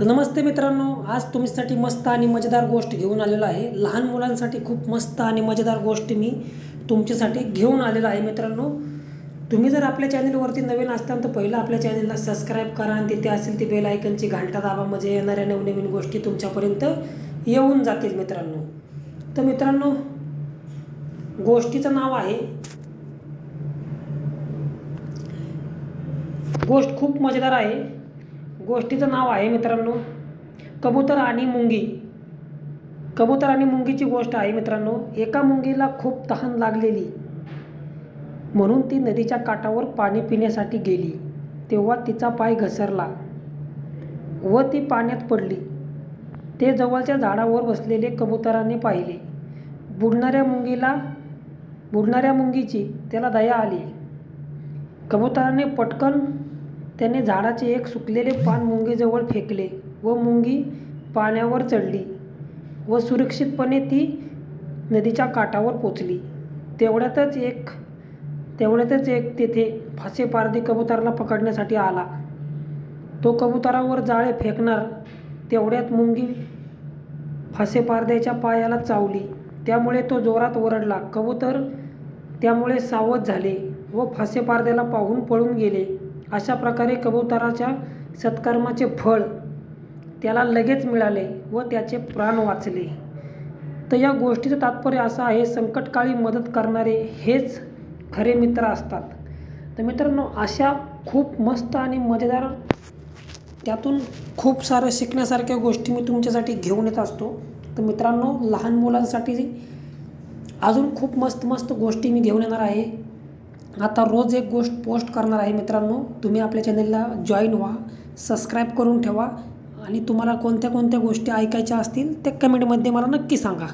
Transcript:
तर नमस्ते मित्रांनो आज तुमच्यासाठी मस्त आणि मजेदार गोष्ट घेऊन आलेलो आहे. लहान मुलांसाठी खूप मस्त आणि मजेदार गोष्ट मी तुमच्यासाठी घेऊन आलेलो आहे मित्रांनो. तुम्ही जर आपल्या चॅनलवरती नवीन असताल तर पहिलं आपल्या चॅनलला सबस्क्राईब करा आणि तिथे असेल ती बेल आयकनची घंटा दाबा म्हणजे येणाऱ्या नवनवीन गोष्टी तुमच्यापर्यंत येऊन जातील मित्रांनो. तर मित्रांनो गोष्टीचं नाव आहे गोष्ट खूप मजेदार आहे. गोष्टीचं नाव आहे मित्रांनो. कबूतर आणि मुंगी. कबूतर आणि मुंगीची गोष्ट आहे मित्रांनो एका मुंगीला खूप तहान लागलेली. म्हणून ती नदीच्या काठावर पाणी पिण्यासाठी गेली. तेव्हा तिचा पाय घसरला व ती पाण्यात पडली. ते जवळच्या झाडावर बसलेले कबुतराने पाहिले. बुडणाऱ्या मुंगीला बुडणाऱ्या मुंगीची त्याला दया आली. कबुतराने पटकन त्याने झाडाचे एक सुकलेले पान मुंगीजवळ फेकले व मुंगी पाण्यावर चढली व सुरक्षितपणे ती नदीच्या काठावर पोचली. तेवढ्यातच एक तेवढ्यातच एक तेथे फासेपारधी कबुतराला पकडण्यासाठी आला. तो कबुतरावर जाळे फेकणार तेवढ्यात मुंगी फासेपारध्याच्या पायाला चावली. त्यामुळे तो जोरात ओरडला. कबूतर त्यामुळे सावध झाले व फासेपारध्याला पाहून पळून गेले. अशा प्रकारे कबुतराच्या सत्कर्माचे फळ त्याला लगेच मिळाले व त्याचे प्राण वाचले. तर या गोष्टीचं तात्पर्य असं आहे संकटकाळी मदत करणारे हेच खरे मित्र असतात. तर मित्रांनो अशा खूप मस्त आणि मजेदार त्यातून खूप साऱ्या शिकण्यासारख्या गोष्टी मी तुमच्यासाठी घेऊन येत असतो. तर मित्रांनो लहान मुलांसाठी अजून खूप मस्त मस्त गोष्टी मी घेऊन येणार आहे. आता रोज एक गोष्ट पोस्ट करणार आहे मित्रांनो. तुम्ही आपल्या चॅनलला जॉईन व्हा सबस्क्राईब करून ठेवा आणि तुम्हाला कोणत्या कोणत्या गोष्टी ऐकायच्या असतील त्या कमेंटमध्ये मला नक्की सांगा.